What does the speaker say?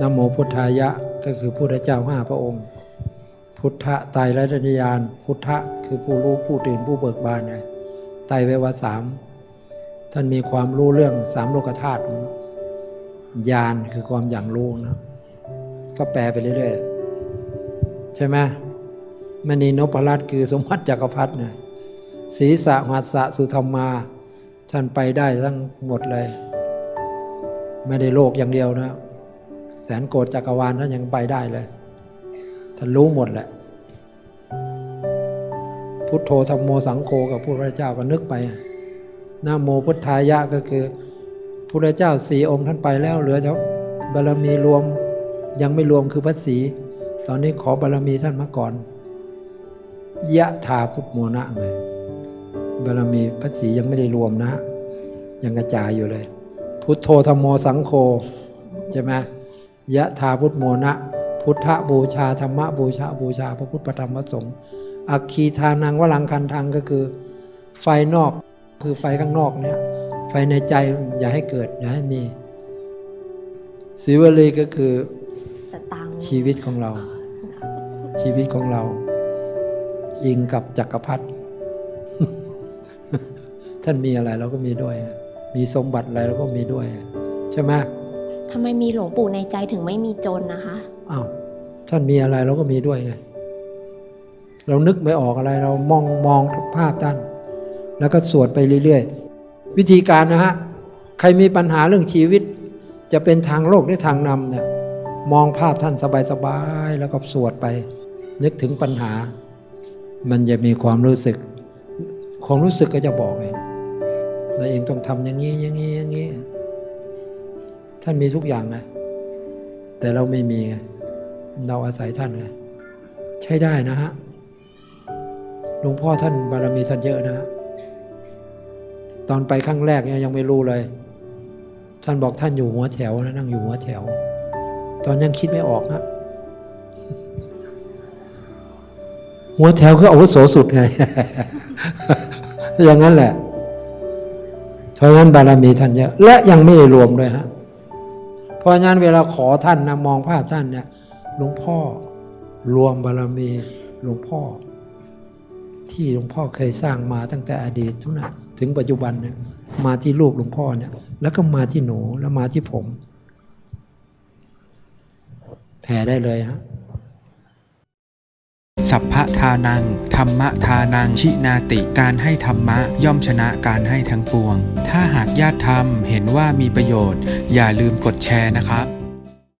นโมพุทธายะก็คือพุทธเจ้าห้าพระองค์ พุทธะไตรรัตนญาณพุทธะคือผู้รู้ผู้ตื่นผู้เบิกบานไงไตรเววสามท่านมีความรู้เรื่องสามโลกธาตุญาณคือความอย่างรู้นะก็แปลไปเรื่อยๆใช่ไหมมณีนพรัตน์คือสมบัติจักรพรรดิเนี่ยศีสะหัสสะสุธรรมา ท่านไปได้ทั้งหมดเลย ไม่ได้โลกอย่างเดียวนะ แสนโกรธจักรวาลท่านยังไปได้เลย ท่านรู้หมดแหละ พุทโธธรรมโมสังโฆกับพระพุทธเจ้าก็นึกไปนะโมพุทธายะก็คือพระพุทธเจ้าสี่องค์ท่านไปแล้วเหลือเจ้าบารมีรวมยังไม่รวมคือพระศรีตอนนี้ขอบารมีท่านมาก่อน ยะถาพุทธโมนะไงบารมีพระศรียังไม่ได้รวมนะ ยังกระจายอยู่เลย พุทโธธรรมโมสังโฆใช่ไหม ยะถาพุทธโมนะ พุทธบูชาธรรมบูชาบูชาพระพุทธประธรรมพระสงฆ์อัคคีทานังวลังคันทังก็คือ ไฟนอกคือไฟข้างนอกเนี่ย ไฟในใจอย่าให้เกิด อย่าให้มีสีวลีก็คือสตังค์ชีวิตของเรา ชีวิตของเราอิงกับจักรพรรดิท่านมีอะไรเราก็มีด้วย มีสมบัติอะไรเราก็มีด้วย ใช่ไหม ทำไมมีหลวงปู่ในใจถึงไม่มีจนนะคะอ้าวท่านมีอะไรเราก็มีด้วยไง เรานึกไม่ออกอะไร เรามองมองภาพท่าน แล้วก็สวดไปเรื่อยๆ วิธีการนะฮะ ใครมีปัญหาเรื่องชีวิต จะเป็นทางโลกหรือทางนำเนี่ยมองภาพท่านสบายๆ แล้วก็สวดไป นึกถึงปัญหา มันจะมีความรู้สึก ความรู้สึกก็จะบอกเองเราเองต้องทำอย่างนี้อย่างนี้อย่างนี้ ท่านมีทุกอย่างไงแต่เราไม่มีไงเราอาศัยท่านไงใช้ได้นะฮะหลวงพ่อท่านบารมีท่านเยอะนะฮะตอนไปครั้งแรกเนี่ยยังไม่รู้เลย ท่านบอกท่านอยู่หัวแถวนะนั่งอยู่หัวแถว ตอนยังคิดไม่ออกนะหัวแถวคืออาวุโสสุดไงอย่างนั้นแหละเพราะฉะนั้นบารมีท่านเยอะและยังไม่รวมด้วยฮะ เพราะงั้นเวลาขอท่านนะมองภาพท่านเนี่ยหลวงพ่อรวมบารมีหลวงพ่อ ที่หลวงพ่อเคยสร้างมาตั้งแต่อดีตทุนะถึงปัจจุบันเนี่ยมาที่ลูกหลวงพ่อเนี่ย แล้วก็มาที่หนูแล้วมาที่ผมแผ่ได้เลยฮะ สัพพะทานัง ธรรมะทานัง ชินาติ การให้ธรรมะย่อมชนะการให้ทั้งปวง ถ้าหากญาติธรรมเห็นว่ามีประโยชน์ อย่าลืมกดแชร์นะครับ